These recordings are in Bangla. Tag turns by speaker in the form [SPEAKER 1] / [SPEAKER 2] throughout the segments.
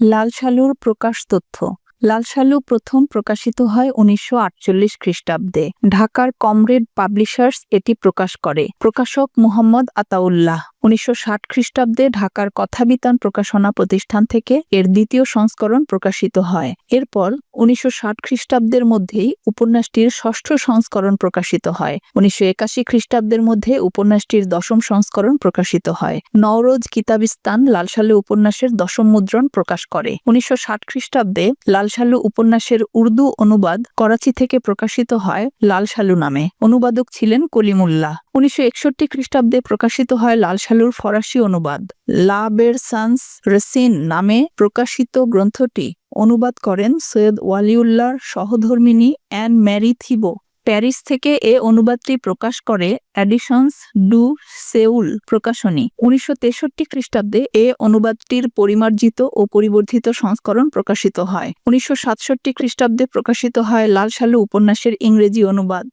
[SPEAKER 1] লাল সালুর প্রকাশ তথ্য লাল সালু প্রথম প্রকাশিত হয় উনিশশো আটচল্লিশ খ্রিস্টাব্দে। ঢাকার কমরেড পাবলিশার্স এটি প্রকাশ করে। প্রকাশক মুহাম্মদ আতাউল্লাহ। উনিশশো ষাট খ্রিস্টাব্দে ঢাকার কথাবিতান প্রকাশনা প্রতিষ্ঠান থেকে এর দ্বিতীয় সংস্করণ প্রকাশিত হয়। এরপর উনিশশো ষাট খ্রিস্টাব্দের মধ্যেই উপন্যাসটির ষষ্ঠ সংস্করণ প্রকাশিত হয়। উনিশশো একাশি খ্রিস্টাব্দের মধ্যে উপন্যাসটির দশম সংস্করণ প্রকাশিত হয়। নওরোজ কিতাবিস্তান লালসালু উপন্যাসের দশম মুদ্রণ প্রকাশ করে। উনিশশো ষাট খ্রিস্টাব্দে লালসালু উপন্যাসের উর্দু অনুবাদ করাচি থেকে প্রকাশিত হয় লালসালু নামে। অনুবাদক ছিলেন কলিমুল্লাহ। উনিশশো একষট্টি খ্রিস্টাব্দে প্রকাশিত হয় লালসালুর ফরাসি অনুবাদ। লা বেরসান্স রেসিন নামে প্রকাশিত গ্রন্থটি অনুবাদ করেন সৈয়দ ওয়ালিউল্লাহর সহধর্মিনী অ্যান ম্যারি থিবো। প্যারিস থেকে এ অনুবাদটি প্রকাশ করে অ্যাডিশনস ডু সেউল প্রকাশনী। উনিশশো তেষট্টি খ্রিস্টাব্দে এ অনুবাদটির পরিমার্জিত ও পরিবর্ধিত সংস্করণ প্রকাশিত হয়। উনিশশো সাতষট্টি খ্রিস্টাব্দে প্রকাশিত হয় লাল সালু উপন্যাসের ইংরেজি অনুবাদ।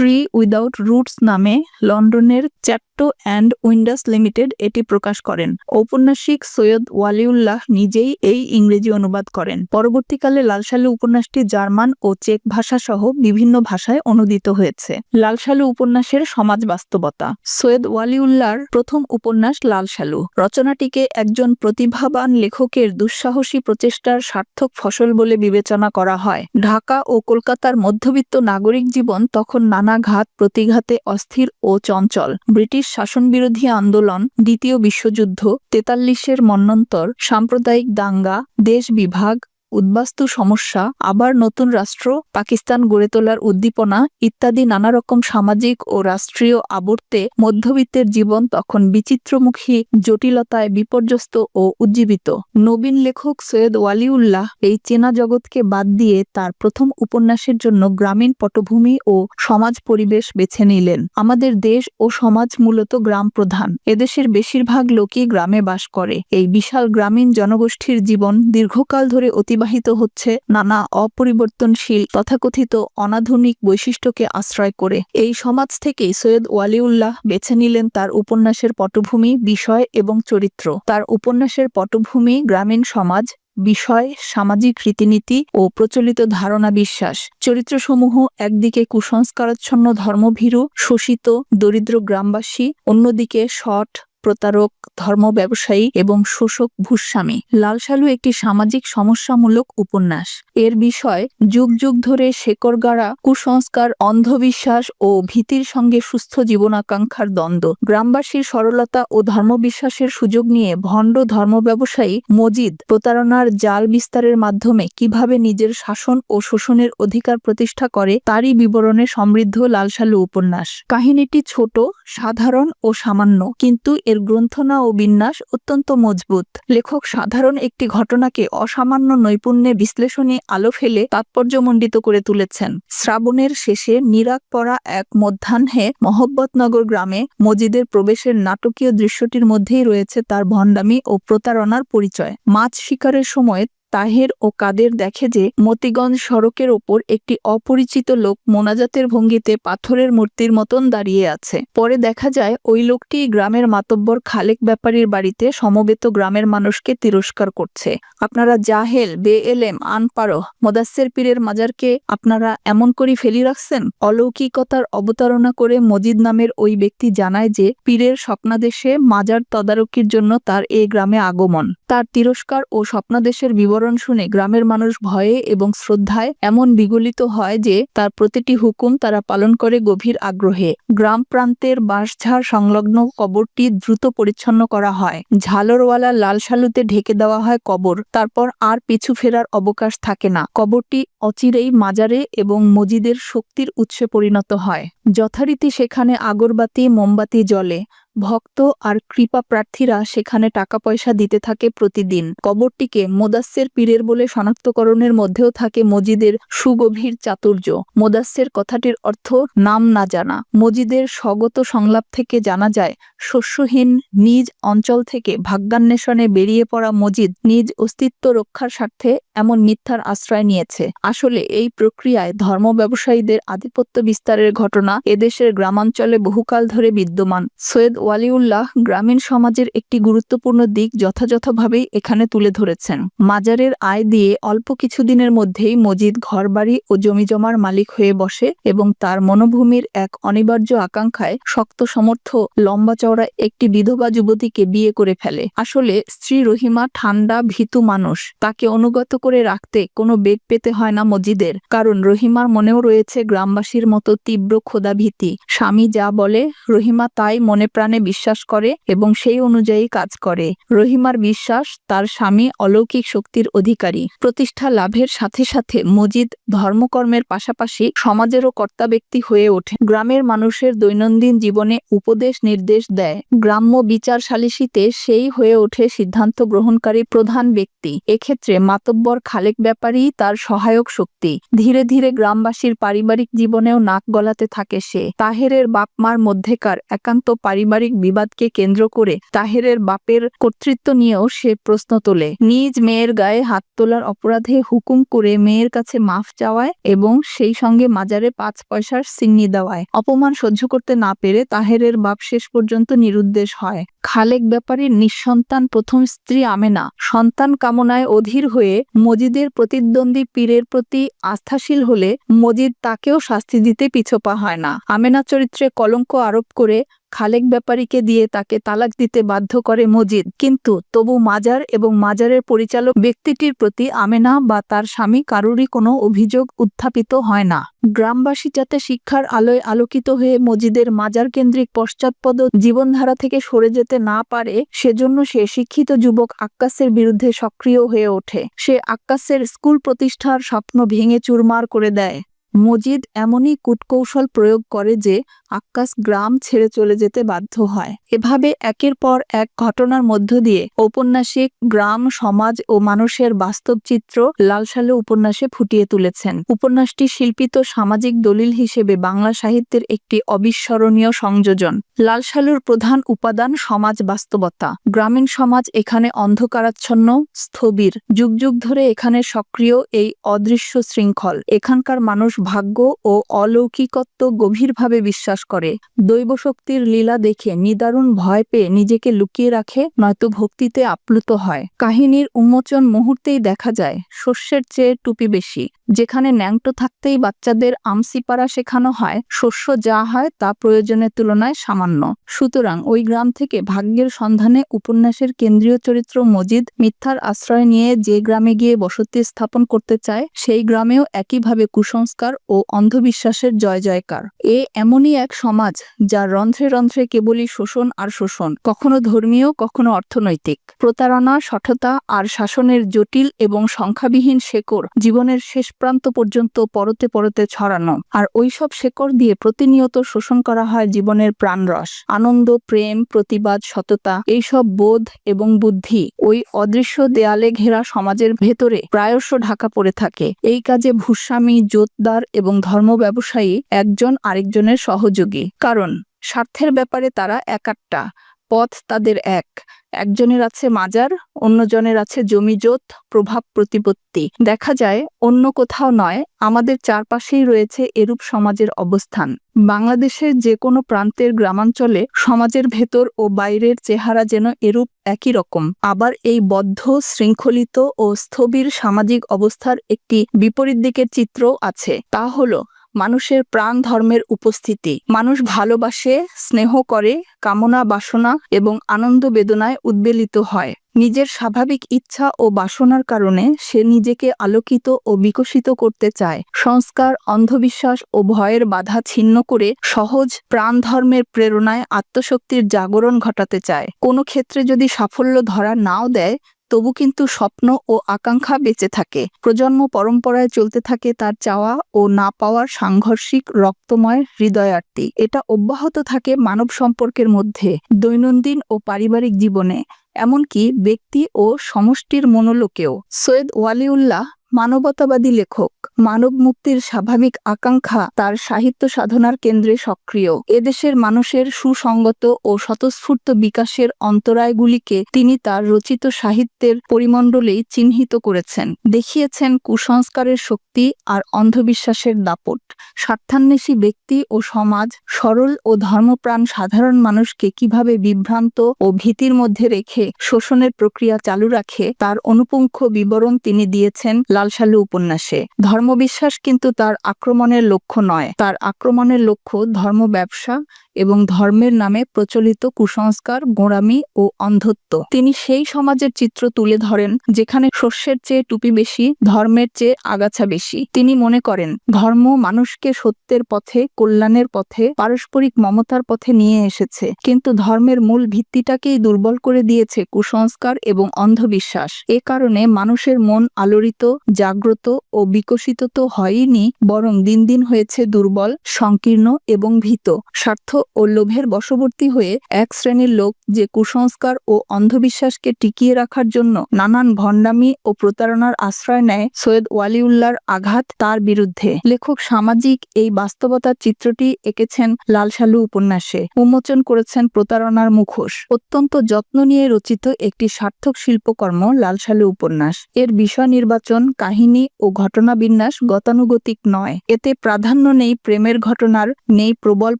[SPEAKER 1] ট্রি উইদাউট রুটস নামে লন্ডনের চ্যাপ্টো অ্যান্ড উইন্ডাস লিমিটেড এটি প্রকাশ করেন। ঔপন্যাসিক সৈয়দ ওয়ালিউল্লাহ নিজেই এই ইংরেজি অনুবাদ করেন। পরবর্তীকালে লালসালু উপন্যাসটি জার্মান ও চেক ভাষা সহ বিভিন্ন ভাষায় অনুদিত হয়েছে। লালসালু উপন্যাসের সমাজ বাস্তবতা। সৈয়দ ওয়ালিউল্লাহর প্রথম উপন্যাস লালসালু রচনাটিকে একজন প্রতিভাবান লেখকের দুঃসাহসী প্রচেষ্টার সার্থক ফসল বলে বিবেচনা করা হয়। ঢাকা ও কলকাতার মধ্যবিত্ত নাগরিক জীবন তখন নানা ঘাত প্রতিঘাতে অস্থির ও চঞ্চল। ব্রিটিশ শাসনবিরোধী আন্দোলন, দ্বিতীয় বিশ্বযুদ্ধ, তেতাল্লিশের মন্নন্তর, সাম্প্রদায়িক দাঙ্গা, দেশ বিভাগ উদ্বাস্তু সমস্যা, আবার নতুন রাষ্ট্র, পাকিস্তান গড়ে তোলার উদ্দীপনা ইত্যাদি নানা রকম সামাজিক ও রাষ্ট্রীয় আবর্তে মধ্যবিত্তের জীবন তখন বিচিত্রমুখী, জটিলতায় বিপর্যস্ত ও উজ্জীবিত। নবীন লেখক সৈয়দ ওয়ালিউল্লাহ এই চেনা জগৎকে বাদ দিয়ে তার প্রথম উপন্যাসের জন্য গ্রামীণ পটভূমি ও সমাজ পরিবেশ বেছে নিলেন। আমাদের দেশ ও সমাজ মূলত গ্রাম প্রধান, এদেশের বেশিরভাগ লোকই গ্রামে বাস করে। এই বিশাল গ্রামীণ জনগোষ্ঠীর জীবন দীর্ঘকাল ধরে অতিবাহিত হচ্ছে নানা অপরিবর্তনশীল তথাকথিত অনাধুনিক বৈশিষ্ট্যকে আশ্রয় করে। এই সমাজ থেকেই সৈয়দ ওয়ালিউল্লাহ বেছে নিলেন তার উপন্যাসের পটভূমি বিষয় এবং চরিত্র। তার উপন্যাসের পটভূমি গ্রামীণ সমাজ, বিষয়, সামাজিক রীতিনীতি ও প্রচলিত ধারণা বিশ্বাস। চরিত্রসমূহ একদিকে কুসংস্কারাচ্ছন্ন ধর্মভীরু, শোষিত, দরিদ্র গ্রামবাসী, অন্যদিকে শট প্রতারক, ধর্ম ব্যবসায়ী এবং শোষক ভূস্বামী। লালসালু একটি সামাজিক সমস্যামূলক উপন্যাস। এর বিষয়, যুগ যুগ ধরে শেকড়গাড়া, কুসংস্কার, অন্ধবিশ্বাস ও ভীতির সঙ্গে সুস্থ জীবনাকাঙ্ক্ষার দ্বন্দ্ব। গ্রামবাসীর সরলতা ও ধর্মবিশ্বাসের সুযোগ নিয়ে ভণ্ড ধর্ম ব্যবসায়ী মজিদ প্রতারণার জাল বিস্তারের মাধ্যমে কীভাবে নিজের শাসন ও শোষণের অধিকার প্রতিষ্ঠা করে তারই বিবরণে সমৃদ্ধ লালসালু উপন্যাস। কাহিনীটি ছোট, সাধারণ ও সামান্য, কিন্তু এর গ্রন্থনা ও বিন্যাস অত্যন্ত মজবুত। লেখক সাধারণ একটি ঘটনাকে অসামান্য নৈপুণ্যে বিশ্লেষণী আলো ফেলে তাৎপর্যমণ্ডিত করে তুলেছেন। শ্রাবণের শেষে নিরাক পড়া এক মধ্যাহ্নে মহব্বতনগর গ্রামে মজিদের প্রবেশের নাটকীয় দৃশ্যটির মধ্যেই রয়েছে তার ভণ্ডামি ও প্রতারণার পরিচয়। মাছ শিকারের সময় তাহের ও কাদের দেখে যে মতিগঞ্জ সড়কের ওপর একটি অপরিচিত লোক মোনাজাতের ভঙ্গিতে পাথরের মূর্তির মতন দাঁড়িয়ে আছে। পরে দেখা যায়, ওই লোকটি গ্রামের মাতব্বর খালেক ব্যাপারীর বাড়িতে সমবেত গ্রামের মানুষকে তিরস্কার করছে। আপনারা জাহেল বে এলেম আনপারো মোদাসের পীরের মাজারকে আপনারা এমন করে ফেলি রাখছেন? অলৌকিকতার অবতারণা করে মজিদ নামের ওই ব্যক্তি জানায় যে, পীরের স্বপ্নাদেশে মাজার তদারকির জন্য তার এ গ্রামে আগমন। তার তিরস্কার ও স্বপ্নাদেশের বিবরণ শুনে গ্রামের মানুষ ভয়ে এবং শ্রদ্ধায় এমন বিগলিত হয় যে তার প্রতিটি হুকুম তারা পালন করে গভীর আগ্রহে। গ্রাম প্রান্তের বাঁশঝাড় সংলগ্ন কবরটি দ্রুত পরিচ্ছন্ন করা হয়। ঝালরওয়ালা লাল শালুতে ঢেকে দেওয়া হয় কবর। তারপর আর পিছু ফেরার অবকাশ থাকে না। কবরটি অচিরেই মাজারে এবং মজিদের শক্তির উৎসে পরিণত হয়। যথারীতি সেখানে আগরবাতি, মোমবাতি জ্বলে। ভক্ত আর কৃপা প্রার্থীরা সেখানে টাকা পয়সা দিতে থাকে প্রতিদিন। কবরটিকে মোদাস্সের পীরের বলে শনাক্তকরণের মধ্যেও থাকে মজিদের সুগভীর চাতুর্য। মোদাস্সের কথাটির অর্থ, নাম না জানা। মজিদের স্বগত সংলাপ থেকে জানা যায়, শস্যহীন নিজ অঞ্চল থেকে ভাগ্যান্বেষণে বেরিয়ে পড়া মজিদ নিজ অস্তিত্ব রক্ষার স্বার্থে এমন মিথ্যার আশ্রয় নিয়েছে। আসলে এই প্রক্রিয়ায় ধর্ম ব্যবসায়ীদের আধিপত্য বিস্তারের ঘটনা এদেশের গ্রামাঞ্চলে বহুকাল ধরে বিদ্যমান। সৈয়দ ওয়ালিউল্লাহ গ্রামীণ সমাজের একটি গুরুত্বপূর্ণ দিক যথাযথভাবেই এখানে তুলে ধরেছেন। মাজারের আয় দিয়ে অল্প কিছুদিনের মধ্যেই মজিদ ঘরবাড়ি ও জমিজমার মালিক হয়ে বসে এবং তার মনোভূমির এক অনিবার্য আকাঙ্ক্ষায় শক্ত সমর্থ লম্বা চওড়া একটি বিধবা যুবতীকে বিয়ে করে ফেলে। আসলে স্ত্রী রহিমা ঠান্ডা, ভীতু মানুষ। তাকে অনুগত করে রাখতে কোনো বেগ পেতে হয় না মজিদের। কারণ রহিমার মনেও রয়েছে গ্রামবাসীর মতো তীব্র ক্ষোধাভীতি। স্বামী যা বলে, রহিমা তাই মনে প্রাণে বিশ্বাস করে এবং সেই অনুযায়ী কাজ করে। রহিমার বিশ্বাস তার স্বামী অলৌকিক শক্তির অধিকারী। প্রতিষ্ঠা লাভের সাথে সাথে মজিদ ধর্মকর্মের পাশাপাশি সমাজেরও কর্তা ব্যক্তি হয়ে ওঠে। গ্রামের মানুষের দৈনন্দিন জীবনে উপদেশ নির্দেশ দেয়। গ্রাম্য বিচার সালিসিতে সেই হয়ে ওঠে সিদ্ধান্ত গ্রহণকারী প্রধান ব্যক্তি। এক্ষেত্রে মাতব্বর খালেক ব্যাপারই তার সহায়ক শক্তি। ধীরে ধীরে গ্রামবাসীর পারিবারিক জীবনেও নাক গলাতে থাকে সে। তাহেরের বাপমার মধ্যেকার একান্ত পারিবারিক বিবাদকে কেন্দ্র করে তাহেরের বাপের কর্তৃত্ব নিয়েও সে প্রশ্ন তোলে। নিজ মেয়ের গায়ে হাত তোলার অপরাধে হুকুম করে মেয়ের কাছে মাফ চাওয়ায় এবং সেই সঙ্গে মাজারে পাঁচ পয়সার সিন্নি দেওয়ায়। অপমান সহ্য করতে না পেরে তাহেরের বাপ শেষ পর্যন্ত নিরুদ্দেশ হয়। খালেক ব্যাপারীর নিঃসন্তান প্রথম স্ত্রী আমেনা। সন্তান কামনায় অধীর হয়ে মজিদের প্রতিদ্বন্দ্বী পীরের প্রতি আস্থাশীল হলে মজিদ তাকেও শাস্তি দিতে পিছপা হয় না। আমেনা চরিত্রে কলঙ্ক আরোপ করে খালেক ব্যাপারীকে দিয়ে তাকে তালাক দিতে বাধ্য করে মজিদ। কিন্তু তবু মাজার এবং মাজারের পরিচালক ব্যক্তিটির প্রতি আমেনা বা তার স্বামী কারোরই কোনো অভিযোগ উত্থাপিত হয় না। গ্রামবাসী যাতে শিক্ষার আলোয় আলোকিত হয়ে মজিদের মাজার কেন্দ্রিক পশ্চাৎপদ জীবনধারা থেকে সরে যেতে না পারে, সেজন্য সে শিক্ষিত যুবক আক্কাসের বিরুদ্ধে সক্রিয় হয়ে ওঠে। সে আক্কাসের স্কুল প্রতিষ্ঠার স্বপ্ন ভেঙে চুরমার করে দেয়। মজিদ এমনই কূটকৌশল প্রয়োগ করে যে আক্কাস গ্রাম ছেড়ে চলে যেতে বাধ্য হয়। এভাবে একের পর এক ঘটনার মধ্য দিয়ে ঔপন্যাসিক গ্রাম, সমাজ ও মানুষের বাস্তব চিত্র লালসালু উপন্যাসে ফুটিয়ে তুলেছেন। উপন্যাসটি শিল্পিত সামাজিক দলিল হিসেবে বাংলা সাহিত্যের একটি অবিস্মরণীয় সংযোজন। লালসালুর প্রধান উপাদান সমাজ বাস্তবতা। গ্রামীণ সমাজ এখানে অন্ধকারাচ্ছন্ন, স্থবির। যুগ যুগ ধরে এখানে সক্রিয় এই অদৃশ্য শৃঙ্খল। এখানকার মানুষ ভাগ্য ও অলৌকিকত্ব গভীরভাবে বিশ্বাস করে। দৈব শক্তির লীলা দেখে নিদারুণ ভয় পেয়ে নিজেকে লুকিয়ে রাখে, নয়তো ভক্তিতে আপ্লুত হয়। কাহিনীর উন্মোচন মুহূর্তেই দেখা যায়, শস্যের চেয়ে টুপি বেশি। যেখানে ন্যাংটো থাকতেই বাচ্চাদের আমসিপাড়া শেখানো হয়, শস্য যা হয় তা প্রয়োজনের তুলনায় সামান্য। সুতরাং ওই গ্রাম থেকে ভাগ্যের সন্ধানে উপন্যাসের কেন্দ্রীয় চরিত্র মজিদ মিথ্যার আশ্রয় নিয়ে যে গ্রামে গিয়ে বসতি স্থাপন করতে চায়, সেই গ্রামেও একইভাবে কুসংস্কার ও অন্ধবিশ্বাসের জয় জয়কার। এ এমনই এক সমাজ যা রন্ধ্রে রন্ধ্রে কেবলই শোষণ আর শোষণ, কখনো ধর্মীয়, কখনো অর্থনৈতিক। প্রতারণা, সঠতা আর শাসনের জটিল এবং সংখ্যাবিহীন শেকড় জীবনের শেষ প্রান্ত পর্যন্ত পরতে পরতে ছড়ানো। আর ওইসব শেকড় দিয়ে প্রতিনিয়ত শোষণ করা হয় জীবনের প্রাণরস। আনন্দ, প্রেম, প্রতিবাদ, সততা, এইসব বোধ এবং বুদ্ধি ওই অদৃশ্য দেয়ালে ঘেরা সমাজের ভেতরে প্রায়শ ঢাকা পড়ে থাকে। এই কাজে ভূস্বামী জোতদার এবং ধর্ম ব্যবসায়ী একজন আরেকজনের সহযোগী। কারণ, স্বার্থের ব্যাপারে তারা একাট্টা, পথ তাদের এক। একজনের আছে মাজার অন্যজনের আছে জমিজোত প্রভাব প্রতিপত্তি। দেখা যায়, অন্য কোথাও নয়, আমাদের চারপাশেই রয়েছে এরূপ সমাজের অবস্থান। বাংলাদেশের যে কোনো প্রান্তের গ্রামাঞ্চলে সমাজের ভেতর ও বাইরের চেহারা যেন এরূপ একই রকম। আবার এই বদ্ধ, শৃঙ্খলিত ও স্থবির সামাজিক অবস্থার একটি বিপরীত দিকের চিত্রও আছে। তা হলো মানুষের প্রাণ ধর্মের উপস্থিতি। মানুষ ভালোবাসে, স্নেহ করে, কামনা, বাসনা এবং আনন্দ বেদনায় উদ্বেলিত হয়। নিজের স্বাভাবিক ইচ্ছা ও বাসনার কারণে সে নিজেকে আলোকিত ও বিকশিত করতে চায়। সংস্কার, অন্ধবিশ্বাস ও ভয়ের বাধা ছিন্ন করে সহজ প্রাণ ধর্মের প্রেরণায় আত্মশক্তির জাগরণ ঘটাতে চায়। কোনো ক্ষেত্রে যদি সাফল্য ধরা নাও দেয় তবু কিন্তু স্বপ্ন ও আকাঙ্ক্ষা বেঁচে থাকে। প্রজন্ম পরম্পরায় চলতে থাকে তার চাওয়া ও না পাওয়ার সাংঘর্ষিক, রক্তময় হৃদয়ার্থী এটা অব্যাহত থাকে মানব সম্পর্কের মধ্যে, দৈনন্দিন ও পারিবারিক জীবনে। এমনকি ব্যক্তি ও সমষ্টির মনোলোকেও। সৈয়দ ওয়ালিউল্লাহ মানবতাবাদী লেখক মানব মুক্তির স্বাভাবিক আকাঙ্ক্ষা তার সাহিত্য সাধনার কেন্দ্রে সক্রিয়। এদেশের মানুষের সুসংগত ও স্বতঃস্ফূর্ত বিকাশের অন্তরায়গুলিকে তিনি তার রচিত সাহিত্যের পরিমণ্ডলেই চিহ্নিত করেছেন। দেখিয়েছেন কুসংস্কারের শক্তি আর অন্ধবিশ্বাসের দাপট। স্বার্থান্বেষী ব্যক্তি ও সমাজ, সরল ও ধর্মপ্রাণ সাধারণ মানুষকে কীভাবে বিভ্রান্ত ও ভীতির মধ্যে রেখে শোষণের প্রক্রিয়া চালু রাখে তার অনুপুঙ্খ বিবরণ তিনি দিয়েছেন লালসালু উপন্যাসে। ধর্মবিশ্বাস কিন্তু তার আক্রমণের লক্ষ্য নয়। তার আক্রমণের লক্ষ্য ধর্ম ব্যবসা এবং ধর্মের নামে প্রচলিত কুসংস্কার, গোঁড়ামি ও অন্ধত্ব। তিনি সেই সমাজের চিত্র তুলে ধরেন, যেখানে শস্যের চেয়ে টুপি বেশি, ধর্মের চেয়ে আগাছা বেশি। তিনি মনে করেন, ধর্ম মানুষকে সত্যের পথে, কল্যাণের পথে, পারস্পরিক মমতার পথে নিয়ে এসেছে। কিন্তু ধর্মের মূল ভিত্তিটাকেই দুর্বল করে দিয়েছে কুসংস্কার এবং অন্ধবিশ্বাস। এ কারণে মানুষের মন আলোড়িত, জাগ্রত ও বিকশিত তো হয়নি বরং দিন দিন হয়েছে দুর্বল, সংকীর্ণ এবং ভীত। স্বার্থ ও লোভের বশবর্তী হয়ে এক শ্রেণির লোক যে কুসংস্কার ও অন্ধবিশ্বাসকে টিকিয়ে রাখার জন্য নানান ভণ্ডামি ও প্রতারণার আশ্রয় নেয় সৈয়দ ওয়ালিউল্লাহর আঘাত তার বিরুদ্ধে। লেখক সামাজিক এই বাস্তবতার চিত্রটি এঁকেছেন লালসালু উপন্যাসে। উন্মোচন করেছেন প্রতারণার মুখোশ। অত্যন্ত যত্ন নিয়ে রচিত একটি সার্থক শিল্পকর্ম লালসালু উপন্যাস। এর বিষয় নির্বাচন, কাহিনী ও ঘটনাবিন্যাস গতানুগতিক নয়। এতে প্রাধান্য নেই প্রেমের ঘটনার, নেই প্রবল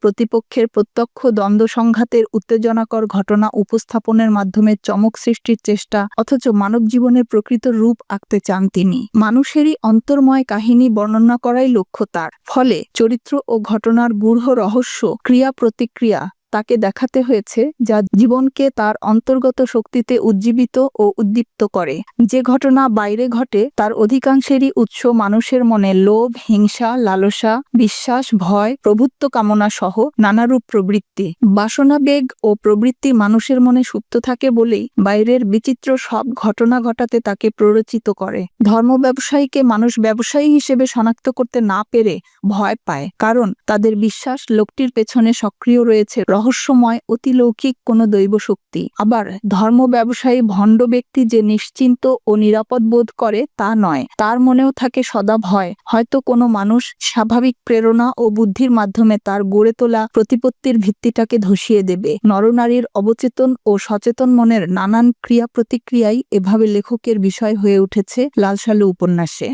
[SPEAKER 1] প্রতিপক্ষের প্রত্যক্ষ দ্বন্দ্ব সংঘাতের উত্তেজনাকর ঘটনা উপস্থাপনের মাধ্যমে চমক সৃষ্টির চেষ্টা অথচ মানব জীবনের প্রকৃত রূপ আঁকতে চান তিনি। মানুষেরই অন্তর্ময় কাহিনী বর্ণনা করাই লক্ষ্য তার। ফলে চরিত্র ও ঘটনার গূঢ় রহস্য ক্রিয়া প্রতিক্রিয়া তাকে দেখাতে হয়েছে যা জীবনকে তার অন্তর্গত শক্তিতে উজ্জীবিত ও উদ্দীপ্ত করে। যে ঘটনা বাইরে ঘটে, তার অধিকাংশেরই উৎস মানুষের মনে লোভ, হিংসা, লালসা, বিশ্বাস, ভয়, প্রভুত্ব কামনা সহ নানারূপ প্রবৃত্তি। বাসনা বেগ ও প্রবৃত্তি মানুষের মনে সুপ্ত থাকে বলেই বাইরের বিচিত্র সব ঘটনা ঘটাতে তাকে প্ররোচিত করে। ধর্ম ব্যবসায়ীকে মানুষ ব্যবসায়ী হিসেবে শনাক্ত করতে না পেরে ভয় পায়, কারণ তাদের বিশ্বাস লোকটির পেছনে সক্রিয় রয়েছে রহস্যময়, অতিলৌকিক কোনো দৈব শক্তি আবার ধর্ম ব্যবসায়ী ভণ্ড ব্যক্তি যে নিশ্চিন্ত ও নিরাপদ বোধ করে তা নয়, তার মনেও থাকে সদা ভয়। হয়তো কোনো মানুষ স্বাভাবিক প্রেরণা ও বুদ্ধির মাধ্যমে তার গড়ে তোলা প্রতিপত্তির ভিত্তিটাকে ধসিয়ে দেবে। নরনারীর অবচেতন ও সচেতন মনের নানান ক্রিয়া প্রতিক্রিয়াই এভাবে লেখকের বিষয় হয়ে উঠেছে লালসালু উপন্যাসে।